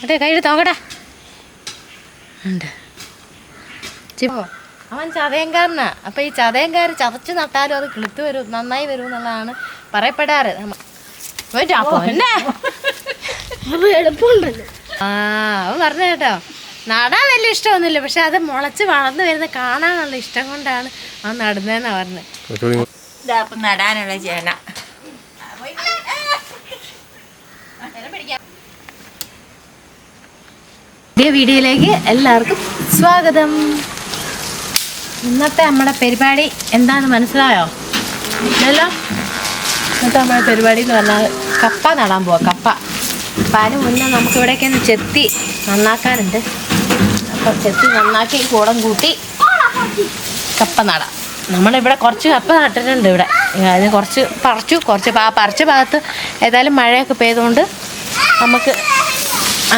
മറ്റേ കയ്യിൽ തോക്കടാ ഉണ്ട്. ചിപ്പോ അവൻ ചതയങ്കാരനാ. അപ്പൊ ഈ ചതയങ്കാർ ചതച്ച് നട്ടാലും അത് കിളുത്ത് വരും നന്നായി വരും എന്നുള്ളതാണ് പറയപ്പെടാറ്. ആ അവൻ പറഞ്ഞു കേട്ടോ. നടാൻ വലിയ ഇഷ്ടമൊന്നുമില്ല പക്ഷെ അത് മുളച്ച് വളർന്നു വരുന്ന കാണാനുള്ള ഇഷ്ടം കൊണ്ടാണ് അവൻ നടുന്നതെന്നാ പറഞ്ഞത് നടാനുള്ള ചേന. പുതിയ വീഡിയോയിലേക്ക് എല്ലാവർക്കും സ്വാഗതം. ഇന്നത്തെ നമ്മുടെ പരിപാടി എന്താണെന്ന് മനസ്സിലായോ? ഇല്ലല്ലോ? ഇന്നത്തെ നമ്മുടെ പരിപാടി എന്ന് പറഞ്ഞാൽ കപ്പ നടാൻ പോവാം കപ്പ. അപ്പം അതിന് മുന്നേ നമുക്ക് ഇവിടേക്ക് ഒന്ന് ചെത്തി നന്നാക്കാനുണ്ട്. അപ്പം ചെത്തി നന്നാക്കി കൂടം കൂട്ടി കപ്പ നടാം. നമ്മളിവിടെ കുറച്ച് കപ്പ നട്ടിട്ടുണ്ട് ഇവിടെ. അതിന് കുറച്ച് പറിച്ചു കുറച്ച് പറിച്ച ഭാഗത്ത് ഏതായാലും മഴയൊക്കെ പെയ്തുകൊണ്ട് നമുക്ക്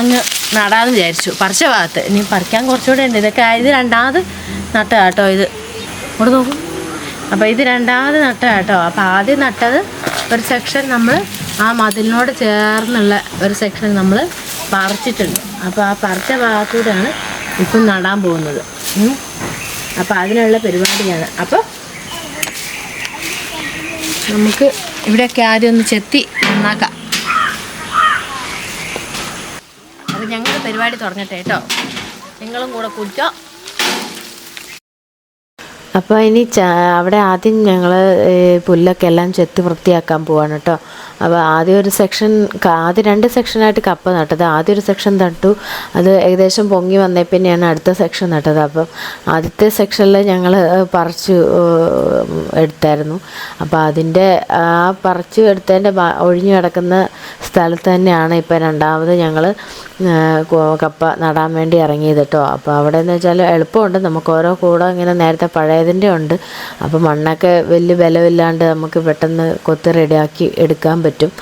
അങ്ങ് നടാന്ന് വിചാരിച്ചു. പറിച്ച ഭാഗത്ത്. ഇനി പറിക്കാൻ കുറച്ചുകൂടെ ഉണ്ട്. ഇതൊക്കെ ഇത് രണ്ടാമത് നട്ട കേട്ടോ ഇത്. ഇവിടെ നോക്കും. അപ്പോൾ ഇത് രണ്ടാമത് നട്ട കേട്ടോ. അപ്പോൾ ആദ്യം നട്ടത് ഒരു സെക്ഷൻ നമ്മൾ ആ മതിലിനോട് ചേർന്നുള്ള ഒരു സെക്ഷൻ നമ്മൾ പറിച്ചിട്ടുണ്ട്. അപ്പോൾ ആ പറിച്ച ഭാഗത്തൂടെയാണ് ഇപ്പം നടാൻ പോകുന്നത്. അപ്പോൾ അതിനുള്ള പരിപാടിയാണ് അപ്പോൾ നമുക്ക് ഇവിടെയൊക്കെ ആദ്യം ഒന്ന് ചെത്തി നന്നാക്കാം. അപ്പോൾ ഞങ്ങൾ പരിപാടി തുടങ്ങട്ടെ കേട്ടോ. നിങ്ങളും കൂടെ കുടിച്ചോ അപ്പോൾ ഇനി അവിടെ ആദ്യം ഞങ്ങൾ പുല്ലൊക്കെ എല്ലാം ചെത്തി വൃത്തിയാക്കാൻ പോവാണ് കേട്ടോ. അപ്പോൾ ആദ്യം ഒരു സെക്ഷൻ ആദ്യം രണ്ട് സെക്ഷനായിട്ട് കപ്പ നട്ടത്. ആദ്യം ഒരു സെക്ഷൻ നട്ടു. അത് ഏകദേശം പൊങ്ങി വന്നേ പിന്നെയാണ് അടുത്ത സെക്ഷൻ നട്ടത്. അപ്പം ആദ്യത്തെ സെക്ഷനിൽ ഞങ്ങൾ പറിച്ചു എടുത്തായിരുന്നു. അപ്പോൾ അതിന്റെ ആ പറിച്ചു എടുത്തതിന്റെ ഒഴിഞ്ഞു കിടക്കുന്ന സ്ഥലത്ത് തന്നെയാണ് ഇപ്പോൾ രണ്ടാമത് ഞങ്ങൾ കപ്പ നടാൻ വേണ്ടി ഇറങ്ങിയത് കേട്ടോ അപ്പോൾ അവിടെ എന്ന് വെച്ചാൽ എളുപ്പമുണ്ട്. നമുക്ക് ഓരോ കൂടെ ഇങ്ങനെ നേരത്തെ പഴയതിന്റെ ഉണ്ട്. അപ്പോൾ മണ്ണൊക്കെ വലിയ ബലമില്ലാണ്ട് നമുക്ക് പെട്ടെന്ന് കൊത്തി റെഡിയാക്കി എടുക്കാൻ പറ്റും.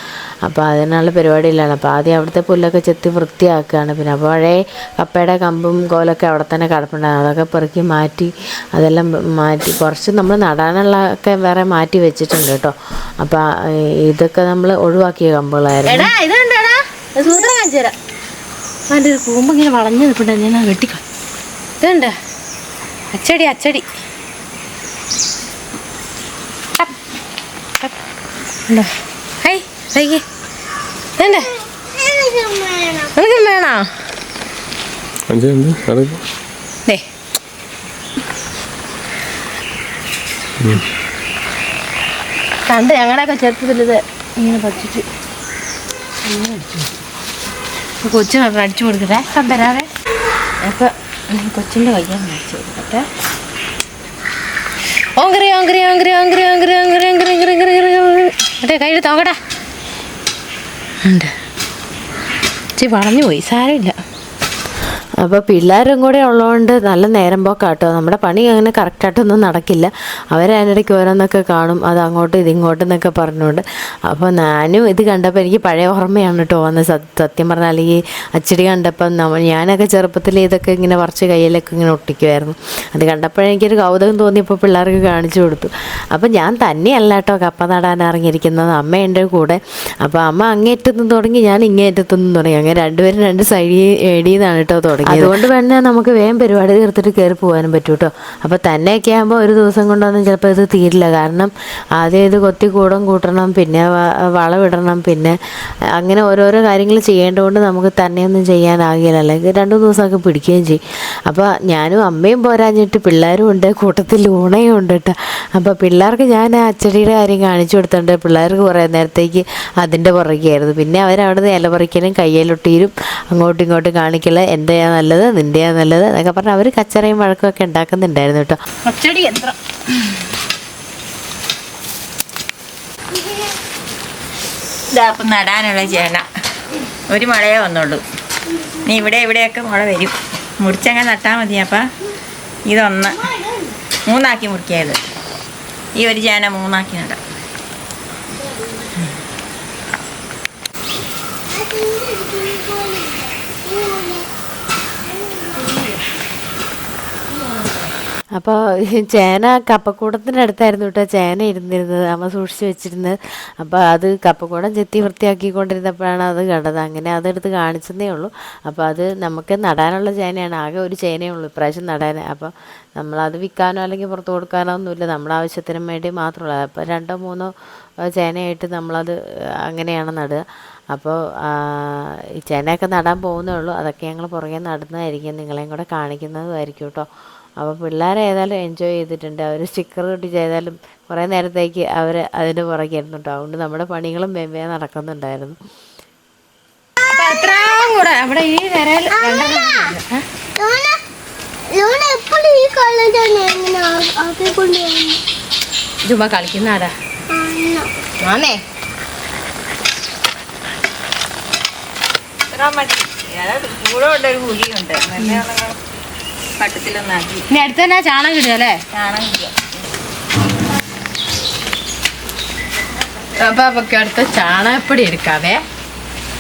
അപ്പോൾ അതിനുള്ള പരിപാടിയിലാണ്. അപ്പോൾ ആദ്യം അവിടുത്തെ പുല്ലൊക്കെ ചെത്തി വൃത്തിയാക്കുകയാണ് പിന്നെ അപ്പോൾ പഴയ കപ്പയുടെ കമ്പും കോലൊക്കെ അവിടെ തന്നെ കിടപ്പുണ്ടായിരുന്നു അതൊക്കെ പെറുക്കി മാറ്റി അതെല്ലാം മാറ്റി കുറച്ച് നമ്മൾ നടാനുള്ള ഒക്കെ വേറെ മാറ്റി വെച്ചിട്ടുണ്ട് കേട്ടോ. അപ്പോൾ ഇതൊക്കെ നമ്മൾ ഒഴിവാക്കിയ കമ്പുകളായിരുന്നു. അതിന്റെ ഒരു കൂമ്പ് ഇങ്ങനെ വളഞ്ഞു നിൽപ്പുണ്ട്. ഞാൻ വെട്ടിക്കാം ഇതുണ്ട് അച്ചടി അച്ചടി. ഉണ്ടോ? ഹൈ ഹൈക്ക് ഇതുണ്ട് നിനക്കും വേണോ ദേ കണ്ട് ഞങ്ങളുടെയൊക്കെ ചെറുപ്പത്തിലിത് ഇങ്ങനെ പറിച്ചിട്ട് ഇങ്ങനെ അടിച്ചു കൊടുക്കട്ടെ കമ്പരാതെ അപ്പൊ കൊച്ചിന്റെ കയ്യാൻ അടിച്ചു കൊടുക്കട്ടെ ഓങ്കറി ഓങ്കറി ഓങ്കറി ഓങ്കറി ഓങ്കറി ഓങ്കറി ഓങ്കറി ഓങ്കറി ഓങ്കറി മറ്റേ കയ്യിൽ തോക്കടാ ഉണ്ട്. ഇച്ചിരി വളഞ്ഞു പോയി സാരമില്ല. അപ്പോൾ പിള്ളേരും കൂടെ ഉള്ളതുകൊണ്ട് നല്ല നേരം പോക്കാട്ടോ. നമ്മുടെ പണി അങ്ങനെ കറക്റ്റായിട്ടൊന്നും നടക്കില്ല. അവരതിനിടയ്ക്ക് ഓരോന്നൊക്കെ കാണും. അത് അങ്ങോട്ടും ഇതിങ്ങോട്ടും എന്നൊക്കെ പറഞ്ഞുകൊണ്ട്. അപ്പോൾ ഞാനും ഇത് കണ്ടപ്പോൾ എനിക്ക് പഴയ ഓർമ്മയാണ് കേട്ടോ വന്ന് സത്യം പറഞ്ഞാൽ ഈ അച്ചടി കണ്ടപ്പം നമ്മൾ ഞാനൊക്കെ ചെറുപ്പത്തിൽ ഇതൊക്കെ ഇങ്ങനെ പറിച്ച് കയ്യിലൊക്കെ ഇങ്ങനെ ഒട്ടിക്കുമായിരുന്നു അത് കണ്ടപ്പോഴെനിക്കൊരു കൗതുകം തോന്നിയപ്പോൾ പിള്ളേർക്ക് കാണിച്ചു കൊടുത്തു. അപ്പോൾ ഞാൻ തന്നെയല്ല കേട്ടോ കപ്പ നടാൻ ഇറങ്ങിയിരിക്കുന്നത്. അമ്മ എന്റെ കൂടെ. അപ്പോൾ അമ്മ അങ്ങേറ്റത്തുനിന്ന് തുടങ്ങി ഞാൻ ഇങ്ങേറ്റത്തുനിന്ന് തുടങ്ങി. അങ്ങനെ രണ്ടുപേരും രണ്ട് സൈഡിൽ ഏടിയെന്നാണ് കേട്ടോ തുടങ്ങി. അതുകൊണ്ട് തന്നെ നമുക്ക് വേഗം പരിപാടി തീർത്തിട്ട് കയറി പോകാനും പറ്റും കേട്ടോ അപ്പോൾ തന്നെയൊക്കെ ആകുമ്പോൾ ഒരു ദിവസം കൊണ്ടൊന്നും ചിലപ്പോൾ ഇത് തീരില്ല. കാരണം ആദ്യം ഇത് കൊത്തി കൂടം കൂട്ടണം പിന്നെ വളവിടണം പിന്നെ അങ്ങനെ ഓരോരോ കാര്യങ്ങൾ ചെയ്യേണ്ടതുകൊണ്ട് നമുക്ക് തന്നെയൊന്നും ചെയ്യാനാകില്ല. അല്ലെങ്കിൽ രണ്ടു ദിവസമൊക്കെ പിടിക്കുകയും ചെയ്യും. അപ്പോൾ ഞാനും അമ്മയും പോരാഞ്ഞിട്ട് പിള്ളേരും ഉണ്ട് കൂട്ടത്തിൽ ഊണയും ഉണ്ട് കേട്ടോ. അപ്പോൾ പിള്ളേർക്ക് ഞാൻ ആ അച്ചടിയുടെ കാര്യം കാണിച്ചു കൊടുത്തിട്ടുണ്ട്. പിള്ളേർക്ക് കുറേ നേരത്തേക്ക് അതിന്റെ പുറകെയായിരുന്നു. പിന്നെ അവരവിടെ നിന്ന് പറിക്കലും കയ്യിലൊട്ടിയിലും അങ്ങോട്ടും ഇങ്ങോട്ടും കാണിക്കല എന്റെയാ നല്ലത് നിന്റെയാ നല്ലത് എന്നൊക്കെ പറഞ്ഞ അവർ കച്ചറയും വഴക്കും ഒക്കെ ഉണ്ടാക്കുന്നുണ്ടായിരുന്നു കേട്ടോ. അച്ചടി യന്ത്രം. നടാനുള്ള ചേന. ഒരു മഴയേ വന്നുള്ളൂ. നീ ഇവിടെ ഇവിടെയൊക്കെ മുള വരും. മുറിച്ചങ്ങ് നട്ടാൽ മതി അപ്പം. ഇതൊന്ന് മൂന്നാക്കി മുറിക്കിയത് ഈ ഒരു ചേന മൂന്നാക്കി നടാം. അപ്പോൾ ചേന കപ്പക്കൂടത്തിന്റെ അടുത്തായിരുന്നു കേട്ടോ ചേന ഇരുന്നിരുന്നത്. അമ്മ സൂക്ഷിച്ച് വെച്ചിരുന്നത് അപ്പോൾ അത് കപ്പക്കൂടം ചെത്തി വൃത്തിയാക്കിക്കൊണ്ടിരുന്നപ്പോഴാണ് അത് കണ്ടത്. അങ്ങനെ അതെടുത്ത് കാണിച്ചതേ ഉള്ളൂ. അപ്പോൾ അത് നമുക്ക് നടാനുള്ള ചേനയാണ്. ആകെ ഒരു ചേനയേ ഉള്ളൂ ഇപ്രാവശ്യം നടാൻ. അപ്പോൾ നമ്മളത് വിൽക്കാനോ അല്ലെങ്കിൽ പുറത്ത് കൊടുക്കാനോ ഒന്നുമില്ല. നമ്മുടെ ആവശ്യത്തിനും വേണ്ടി മാത്രമുള്ള. അപ്പോൾ രണ്ടോ മൂന്നോ ചേനയായിട്ട് നമ്മളത് അങ്ങനെയാണ് നടുക. അപ്പോൾ ഈ ചേനയൊക്കെ നടാൻ പോകുന്നേ ഉള്ളൂ. അതൊക്കെ ഞങ്ങൾ പുറകെ നടുന്നതായിരിക്കും. നിങ്ങളെയും കൂടെ കാണിക്കുന്നതുമായിരിക്കും കേട്ടോ. അപ്പോൾ പിള്ളേർ ഏതായാലും എൻജോയ് ചെയ്തിട്ടുണ്ട്. അവർ സ്റ്റിക്കർ കിട്ടി ചെയ്താലും കുറേ നേരത്തേക്ക് അവർ അതിന്റെ പുറകെ ആയിരുന്നു കേട്ടോ അതുകൊണ്ട് നമ്മുടെ പണികളും വേവേ നടക്കുന്നുണ്ടായിരുന്നു. അവിടെ ഈ നിരയിൽ ഉണ്ട്. ലൂന ലൂന എപ്പോഴും ഈ കളറാണ് എങ്ങനെ? ആക്കിക്കൊണ്ട് ചുമ്മാ കളിക്കുന്നാടാ അതായത് കൂടെ ഉണ്ട് ഒരു കുഴിയുണ്ട്. നല്ല പട്ടത്തിലൊന്നാക്കി ഇനി അടുത്ത് തന്നെ ചാണകം ഇടുക അല്ലേ? ചാണകം ഇടുക. അപ്പൊ അവക്ക് അടുത്ത ചാണകപ്പൊടി എടുക്കാവേ.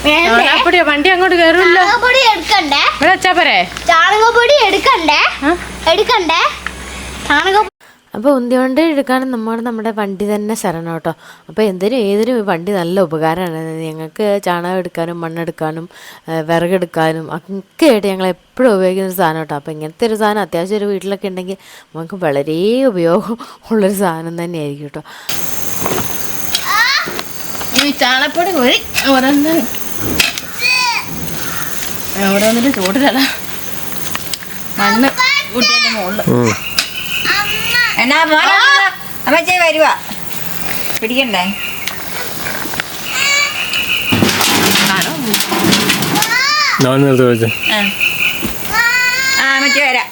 ചാണകപ്പൊടി വണ്ടി അങ്ങോട്ട് കയറില്ല. ചാണകപ്പൊടി എടുക്കണ്ടേ? ഇവിടെ വെച്ചാ പോരെ ചാണകപ്പൊടി എടുക്കണ്ടേ? എടുക്കണ്ടേ? ചാണക അപ്പോൾ ഉന്തിവണ്ടി എടുക്കാനും നമ്മൾ നമ്മുടെ വണ്ടി തന്നെ ശരണം കേട്ടോ. അപ്പോൾ എന്തിനും ഏതിനും ഈ വണ്ടി നല്ല ഉപകാരമാണ്. ഞങ്ങൾക്ക് ചാണകം എടുക്കാനും മണ്ണെടുക്കാനും വിറകെടുക്കാനും ഒക്കെ ആയിട്ട് ഞങ്ങൾ എപ്പോഴും ഉപയോഗിക്കുന്ന ഒരു സാധനം കേട്ടോ. അപ്പോൾ ഇങ്ങനത്തെ ഒരു സാധനം അത്യാവശ്യം ഒരു വീട്ടിലൊക്കെ ഉണ്ടെങ്കിൽ നമുക്ക് വളരെ ഉപയോഗം ഉള്ളൊരു സാധനം തന്നെയായിരിക്കും കേട്ടോ. ഈ ചാണകപ്പൊടി കോരി ഓരോന്ന് അവിടെ വന്നിട്ട് ചൂടിലല്ല മണ്ണ് കുട്ടിയുടെ മുകളിൽ. എന്നാ മോനെ അമ്മച്ചേ വരുവാ. പിടിക്കണ്ടേ? അമ്മച്ചി വരാം.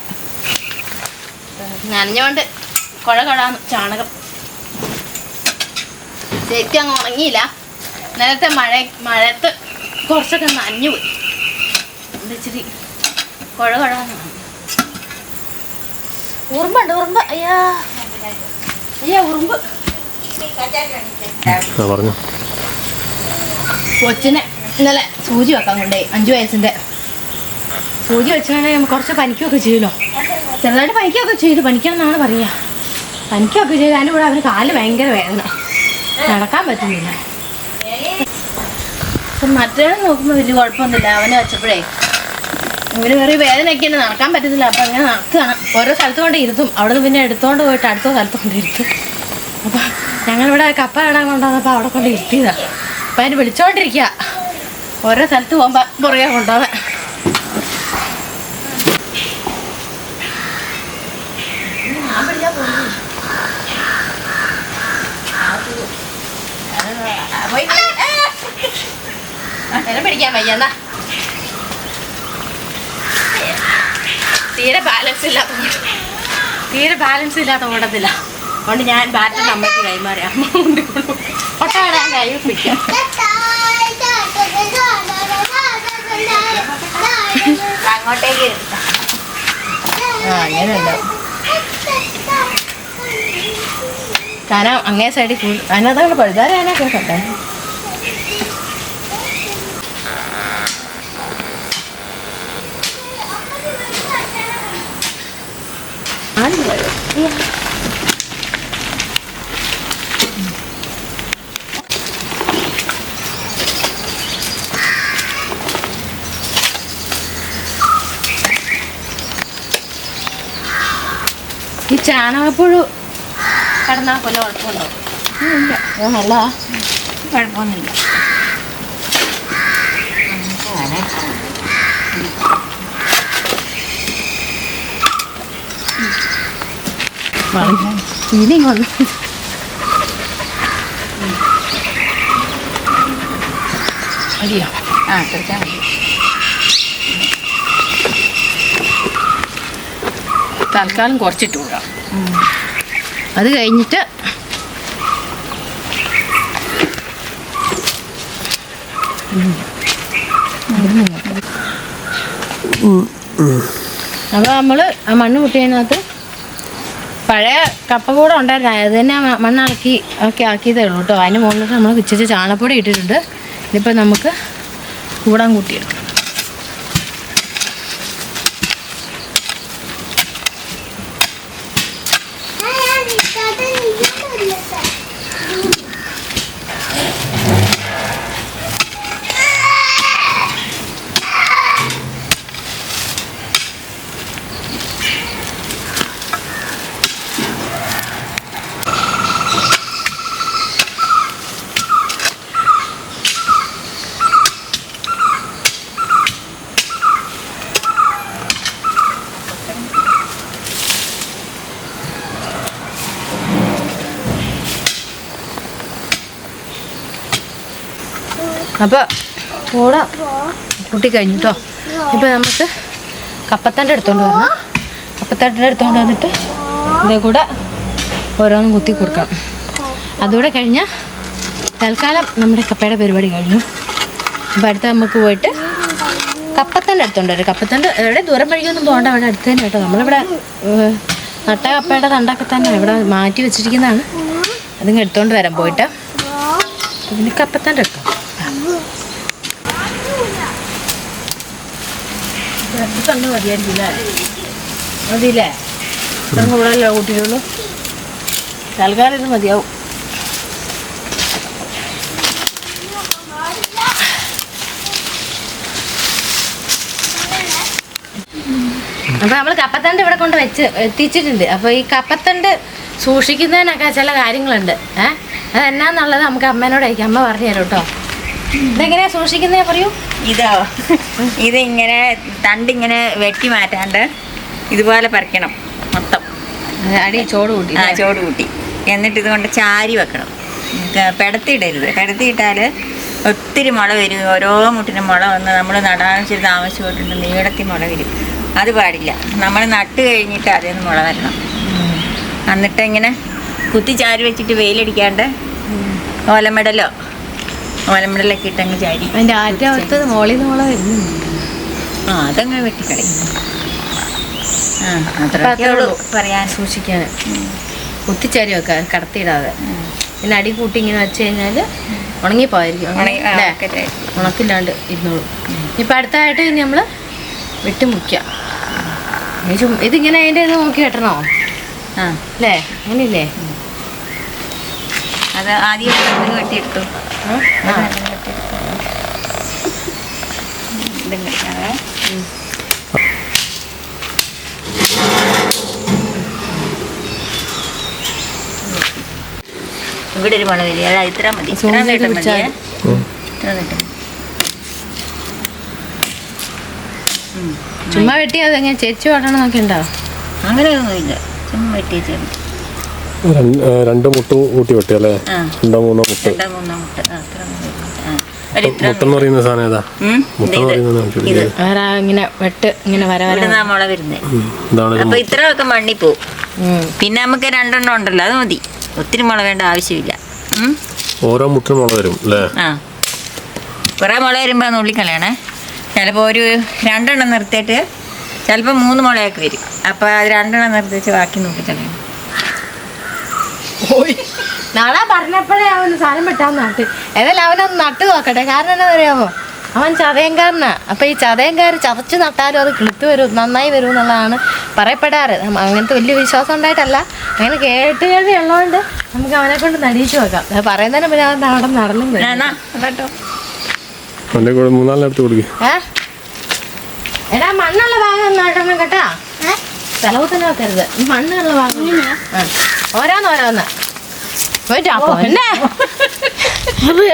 നനഞ്ഞോണ്ട് കൊഴ കൊഴാന്ന് ചാണകം. ശരിക്കും അങ്ങ് ഉണങ്ങിയില്ല. നേരത്തെ മഴ മഴയത്ത് കുറച്ചൊക്കെ നനഞ്ഞു പോയി. എന്താ ഇച്ചിരി കുഴ കൊഴാന്ന് ഉറുമ്പുണ്ട് ഉറുമ്പ്. അയ്യാ. അയ്യാ ഉറുമ്പ്. പറഞ്ഞു. കൊച്ചിനെ ഇന്നലെ സൂചി വെക്കാൻ കൊണ്ടേ അഞ്ചു വയസ്സിന്റെ. സൂചി വെച്ചാൽ കുറച്ച് പനിക്കുകയൊക്കെ ചെയ്യുമല്ലോ ചെറുതായിട്ട് പനിക്കുകയൊക്കെ ചെയ്തു. പനിക്കാന്നാണ് പറയുക. പനിക്കുകയൊക്കെ ചെയ്ത് അതിന്റെ കൂടെ അവന് കാൽ ഭയങ്കര വേദന. നടക്കാൻ പറ്റുന്നില്ല. മറ്റേ നോക്കുമ്പോൾ വലിയ കുഴപ്പമൊന്നുമില്ല. അവനെ വെച്ചപ്പോഴേ ഇവന് വേറെ വേദനയൊക്കെ ഉണ്ട് നടക്കാൻ പറ്റത്തില്ല. അപ്പം അങ്ങനെ നടക്കുകയാണ് ഓരോ സ്ഥലത്ത് കൊണ്ട് ഇരുത്തും. അവിടെ നിന്ന് പിന്നെ എടുത്തുകൊണ്ട് പോയിട്ട് അടുത്ത സ്ഥലത്ത് കൊണ്ട് ഇരുത്തും അപ്പം ഞങ്ങളിവിടെ കപ്പ ഇടാൻ കൊണ്ടുവന്നപ്പോൾ അവിടെ കൊണ്ട് ഇരുത്തിയതാണ് അപ്പം അതിന് വിളിച്ചോണ്ടിരിക്കുക ഓരോ സ്ഥലത്ത് പോകുമ്പോൾ പുറകെ കൊണ്ടുപോകാൻ പിടിക്കാൻ വയ്യ. എന്നാ. തീരെ ബാലൻസ് ഇല്ലാത്ത. തീരെ ബാലൻസ് ഇല്ലാത്ത ഓടത്തില്ല അതുകൊണ്ട് ഞാൻ ബാറ്റൻ അമ്മയ്ക്ക് കൈമാറി. അമ്മ കൊണ്ടുകൊണ്ടു ഒട്ടാടാൻ കൈ പിടിക്കാം. അങ്ങോട്ടേക്ക് ആ അങ്ങനെയുണ്ട് കാരണം അങ്ങേ സൈഡിൽ കൂടുതൽ അതിനകത്താണ് പഴുതാര അതിനൊക്കെ കണ്ടേ ഈ ചാണകപ്പുഴു കടന്നാൽ കൊല്ല കുഴപ്പമുണ്ടോ ഇല്ല നല്ലതാ. കുഴപ്പമൊന്നുമില്ല ഇനി വന്നു അരിയോ ആ കുറച്ചാൽ മതി തൽക്കാലം കുറച്ചിട്ട് കൊടുക്കാം അത് കഴിഞ്ഞിട്ട് അപ്പോൾ നമ്മൾ ആ മണ്ണ് കുട്ടിയതിനകത്ത് പഴയ കപ്പ കൂടെ ഉണ്ടായിരുന്നു. അത് തന്നെ മണ്ണാക്കി ഒക്കെ ആക്കിയതേ ഉള്ളൂ കേട്ടോ. അതിന് മുകളിലോട്ട് നമ്മൾ ഉച്ചച്ച് ചാണപ്പൊടി ഇട്ടിട്ടുണ്ട്. ഇതിപ്പോൾ നമുക്ക് കൂടാൻ കൂട്ടിയെടുക്കാം. അപ്പോൾ കൂടെ കൂട്ടി കഴിഞ്ഞു കേട്ടോ ഇപ്പം നമുക്ക് കപ്പത്തണ്ട എടുത്തോണ്ട് വരണം. കപ്പത്തണ്ട് എടുത്തോണ്ട് വന്നിട്ട് ഇതേ കൂടെ ഓരോന്നും കുത്തി കൊടുക്കാം അതുകൂടെ കഴിഞ്ഞാൽ തൽക്കാലം നമ്മുടെ കപ്പയുടെ പരിപാടി കഴിഞ്ഞു. അപ്പൊ അടുത്ത നമുക്ക് പോയിട്ട് കപ്പത്തണ്ട എടുത്തോണ്ട് വരും. കപ്പത്തണ്ട് എവിടെ? ദൂരം വഴിക്കൊന്നും പോകണ്ട. അവിടെ അടുത്ത് തന്നെ കേട്ടോ നമ്മളിവിടെ നട്ട കപ്പയുടെ തണ്ടൊക്കെ തന്നെ ഇവിടെ മാറ്റി വെച്ചിരിക്കുന്നതാണ്. അതിങ്ങ് എടുത്തോണ്ട് വരാം പോയിട്ട്. പിന്നെ കപ്പത്തണ്ട് എടുക്കാം കണ്ണ് മതിയായിരിക്കില്ല? മതിയില്ലേ? ഇത്ര കൂടുതലല്ലോ കൂട്ടിയുള്ളൂ തൽക്കാലം ഇത് മതിയാവും. അപ്പൊ നമ്മൾ കപ്പത്തണ്ട് ഇവിടെ കൊണ്ട് വെച്ച് എത്തിച്ചിട്ടുണ്ട്. അപ്പൊ ഈ കപ്പത്തണ്ട് സൂക്ഷിക്കുന്നതിനൊക്കെ ചില കാര്യങ്ങളുണ്ട്. ഏഹ് അത് എന്നാന്നുള്ളത് നമുക്ക് അമ്മേനോട് ചോദിക്കാം. അമ്മ പറഞ്ഞു തരും കേട്ടോ. ഇതെങ്ങനെയാ സൂക്ഷിക്കുന്നേ പറയൂ. ഇതോ. ഇത് ഇങ്ങനെ തണ്ടിങ്ങനെ വെട്ടി മാറ്റാണ്ട് ഇതുപോലെ പറിക്കണം മൊത്തം. അടി ചോട് കൂട്ടി ആ ചോട് കൂട്ടി. എന്നിട്ട് ഇതുകൊണ്ട് ചാരി വെക്കണം. പെടത്തിയിടരുത്. പെടത്തിയിട്ടാൽ ഒത്തിരി മുള വരും ഓരോ മുട്ടിനും മുള വന്ന് നമ്മൾ നടാൻ ചെയ്ത് താമസിച്ചിട്ടുണ്ട് നീളത്തിൽ മുള വരും അത് പാടില്ല. നമ്മൾ നട്ട് കഴിഞ്ഞിട്ട് അതിൽ നിന്ന് മുള വരണം. എന്നിട്ട് ഇങ്ങനെ കുത്തി ചാരി വെച്ചിട്ട് വെയിലടിക്കാണ്ട് ഓലമെടലോ. ഓലമെടലൊക്കെ ഇട്ടങ്ങ് ചാരി അതിന്റെ ആറ്റത്ത് മോളിൽ നിന്ന് മോളെ വരുന്നുണ്ട് ആ അതങ്ങ് വെട്ടിക്കളയും. ആ അത്രയൊക്കെ ഉള്ളൂ. പറയാൻ സൂക്ഷിക്കാൻ കുത്തിച്ചാരി വെക്കാൻ കടത്തിയിടാതെ. പിന്നെ അടി കൂട്ടി ഇങ്ങനെ വെച്ച് കഴിഞ്ഞാൽ ഉണങ്ങിപ്പോയിരിക്കും. ഉണക്കില്ലാണ്ട് ഇരുന്നോളൂ. ഇപ്പം അടുത്തായിട്ട് ഇനി നമ്മൾ വെട്ടി മുക്കുക ഇതിങ്ങനെ അതിന്റെ ഇത് നോക്കി കെട്ടണോ ആ. അല്ലേ അങ്ങനെയില്ലേ? അത് ആദ്യം. ഇതും കഴിക്കാവേ ഇവിടെ ഒരു മുളക് വരിക. അതാ ഇത്ര മതി. ഇത്ര നീട്ടം പിടിച്ചാൽ ഇത്ര നീട്ടം മതി. ഉം. ചുമ്മാ വെട്ടിയാ അതെങ്ങനെ ചേച്ചി നോക്കിണ്ടോ അങ്ങനെ ഒന്നും അങ്ങനെയൊന്നുമില്ല ചുമ്മാ വെട്ടിയാ മതി രണ്ട് മുട്ട് കൂട്ടി വെട്ടി അല്ലേ? രണ്ടോ മൂന്നോ മുട്ട്. ഇത്ര മുട്ടെന്ന് പറയുന്ന സാധനം ഏതാ? മുട്ട ഇങ്ങനെ വെട്ട് ഇങ്ങനെ വര ഇവിടുന്ന് വരുന്നത് അപ്പൊ ഇത്രയൊക്കെ മണ്ണി പോവും. പിന്നെ നമുക്ക് രണ്ടെണ്ണം ഉണ്ടല്ലോ അത് മതി. ഒത്തിരി മുള വേണ്ട ആവശ്യമില്ല. ഓരോ മുട്ടിന് മുള വരും അല്ലേ? കുറെ മുള വരുമ്പോ നുള്ളിക്കളയണേ ചിലപ്പോ ഒരു രണ്ടെണ്ണം നിർത്തിയിട്ട് ചിലപ്പോ മൂന്ന് മുളയൊക്കെ വരും. അപ്പൊ അത് രണ്ടെണ്ണം നിർത്തി ബാക്കി ബാക്കി നുള്ളിക്കളയണം നാളെ പറഞ്ഞപ്പോഴേ അവൻ സാധനം പെട്ടാൻ നട്ട് ഏതായാലും അവനൊന്ന് നട്ട് നോക്കട്ടെ. കാരണം എന്താ പറയാമോ അവൻ ചതയങ്കാരനാ. അപ്പൊ ഈ ചതയങ്കാർ ചതച്ച് നട്ടാലും അത് കിളുത്ത് വരും. നന്നായി വരും എന്നുള്ളതാണ് പറയപ്പെടാറ്. അങ്ങനത്തെ വലിയ വിശ്വാസം ഉണ്ടായിട്ടല്ല. അങ്ങനെ കേട്ട് കേൾവി ഉള്ളതുകൊണ്ട് നമുക്ക് അവനെ കൊണ്ട് നടീച്ചു നോക്കാം. അത് പറയുന്നതിന് പിന്നെ അവൻ അവിടെ നടന്നു കേട്ടോ. മൂന്നാലിനടുത്ത് എടാ മണ്ണുള്ള ഭാഗം നടണം കേട്ടാ. സ്ഥലവ് തന്നെ വെക്കരുത് മണ്ണുള്ള ഭാഗം. ആ.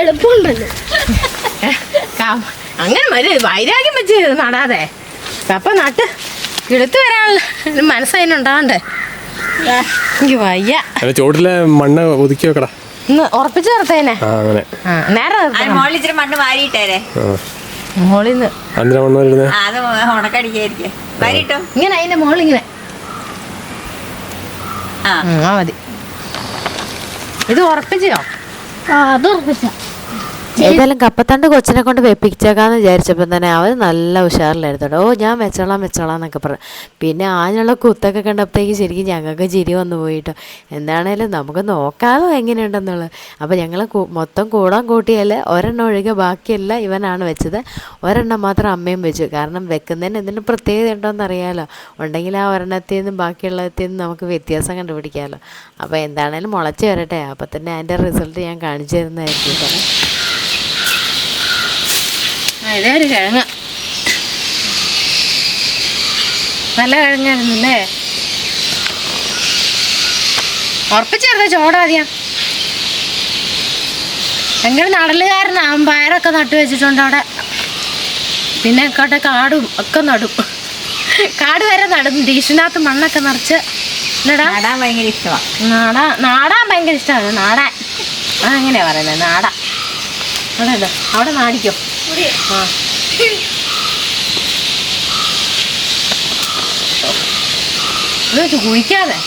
എളുപ്പമുണ്ടല്ലോ. അങ്ങനെ മതി വൈരാഗ്യം വെച്ച് നടാതെ. അപ്പൊ നട്ട് കിളുത്ത് വരാനുള്ള മനസ്സതിനുണ്ടാവണ്ടേ എനിക്ക് വയ്യ. ചോട്ടിലെ മണ്ണ് ഒതുക്കി വെക്കടാ. ഇന്ന് ഉറപ്പിച്ച് നിർത്തേനെ. ആ അങ്ങനെ. നേരെ മണ്ണ് വാരിയിട്ടേരെ. മോളിന്ന് അതിന്റെ മണ്ണ് വരുന്നത് ആ, അത് ഉണക്കടിക്കായിരിക്കും. വാരിട്ടോ ഇങ്ങനെ അതിന്റെ മോളിങ്ങനെ ആ മതി. ഇത് ഉറപ്പിച്ചോ? ആ അത് ഉറപ്പിച്ച ഏതായാലും കപ്പത്തണ്ട് കൊച്ചിനെ കൊണ്ട് വെപ്പിച്ചേക്കാന്ന് വിചാരിച്ചപ്പോൾ തന്നെ അവൻ നല്ല ഉഷാറിലായിരുന്നു ഓ ഞാൻ വെച്ചോളാം വെച്ചോളാം എന്നൊക്കെ പറഞ്ഞു. പിന്നെ ആഞ്ഞുള്ള കുത്തൊക്കെ കണ്ടപ്പോഴത്തേക്ക് ശരിക്കും ഞങ്ങൾക്ക് ചിരി വന്നു പോയിട്ടോ. എന്താണേലും നമുക്ക് നോക്കാമോ എങ്ങനെയുണ്ടെന്നുള്ളത്. അപ്പോൾ ഞങ്ങൾ മൊത്തം കൂടാൻ കൂട്ടിയാൽ ഒരെണ്ണം ഒഴികെ ബാക്കിയെല്ലാം ഇവനാണ് വെച്ചത്. ഒരെണ്ണം മാത്രം അമ്മയും വെച്ചു. കാരണം വെക്കുന്നതിന് എന്തിനും പ്രത്യേകത ഉണ്ടോയെന്ന് അറിയാമല്ലോ ഉണ്ടെങ്കിൽ ആ ഒരെണ്ണത്തിൽ നിന്നും ബാക്കിയുള്ളതിൽ നിന്നും നമുക്ക് വ്യത്യാസം കണ്ടുപിടിക്കാമല്ലോ അപ്പോൾ എന്താണേലും മുളച്ച് വരട്ടെ. അപ്പോൾ തന്നെ അതിന്റെ റിസൾട്ട് ഞാൻ കാണിച്ചു തരുന്നതായിരിക്കും ഇതേ ഒരു കിഴങ്ങ്. നല്ല കിഴങ്ങായിരുന്നു അല്ലേ ഉറപ്പിച്ചെടുത്ത ചോടാദ്യം എങ്ങനെ നടലുകാരനാവും പയറൊക്കെ നട്ടു വെച്ചിട്ടുണ്ട് അവിടെ. പിന്നെ കോട്ടെ കാടും ഒക്കെ നടും. കാട് വരെ നടും. ഡീഷിനകത്ത് മണ്ണൊക്കെ നിറച്ച്. നാടാൻ ഭയങ്കര ഇഷ്ടമാണ് നാടാ നാടാൻ ഭയങ്കര ഇഷ്ടമാണ്. നാടാൻ. അതെങ്ങനെയാ പറയുന്നത് നാടാ. അവിടെ അവിടെ നാടിക്കോ? ഇത് വെച്ച് കുഴിക്കാതെ.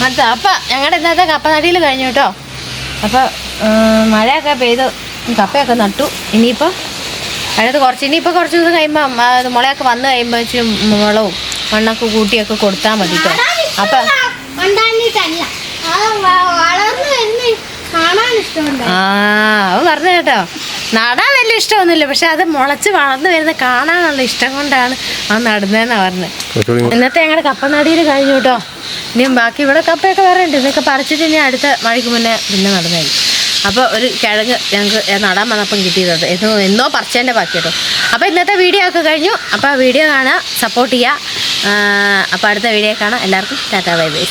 അടുത്ത അപ്പ ഞങ്ങളുടെ ഇന്നത്തെ കപ്പ നടിയിൽ കഴിഞ്ഞു കേട്ടോ അപ്പോൾ മഴയൊക്കെ പെയ്ത് കപ്പയൊക്കെ നട്ടു. ഇനിയിപ്പോൾ അതിനകത്ത് കുറച്ച് ഇനിയിപ്പോൾ കുറച്ച് ദിവസം കഴിയുമ്പോൾ മുളയൊക്കെ വന്ന് കഴിയുമ്പോൾ ഇച്ചിരി മുളവും മണ്ണൊക്കെ കൂട്ടിയൊക്കെ കൊടുത്താൽ മതി കേട്ടോ അപ്പം ഉണ്ടാണ്ടിട്ടല്ല അത് വ- വളർന്നു വരുന്ന കാണാൻ ഇഷ്ടമുണ്ട് ആ അത് പറഞ്ഞു കേട്ടോ. നടാൻ വലിയ ഇഷ്ടമൊന്നുമില്ല പക്ഷെ അത് മുളച്ച് വളർന്നു വരുന്ന കാണാനുള്ള ഇഷ്ടം കൊണ്ടാണ് ആ നടുന്നതെന്നാ പറഞ്ഞത് ഇന്നത്തെ ഞങ്ങളുടെ കപ്പ നടിയിൽ കഴിഞ്ഞു കേട്ടോ. ഇനിയും ബാക്കി ഇവിടെ കപ്പയൊക്കെ വേറെ ഉണ്ട് ഇതൊക്കെ പറിച്ചിട്ട് ഇനി അടുത്ത മഴയ്ക്ക് മുന്നേ പിന്നെ നടന്നായിരിക്കും അപ്പോൾ ഒരു കിഴങ്ങ് ഞങ്ങൾക്ക് നടാൻ വന്നപ്പം കിട്ടിയതുണ്ട്. എന്നോ എന്നോ പറിച്ചതിന്റെ ബാക്കി കേട്ടോ. അപ്പോൾ ഇന്നത്തെ വീഡിയോ ഒക്കെ കഴിഞ്ഞു. അപ്പോൾ വീഡിയോ കാണുക സപ്പോർട്ട് ചെയ്യുക അപ്പോൾ അടുത്ത വീഡിയോ കാണാം. എല്ലാവർക്കും ടാറ്റാ ബൈ ബൈ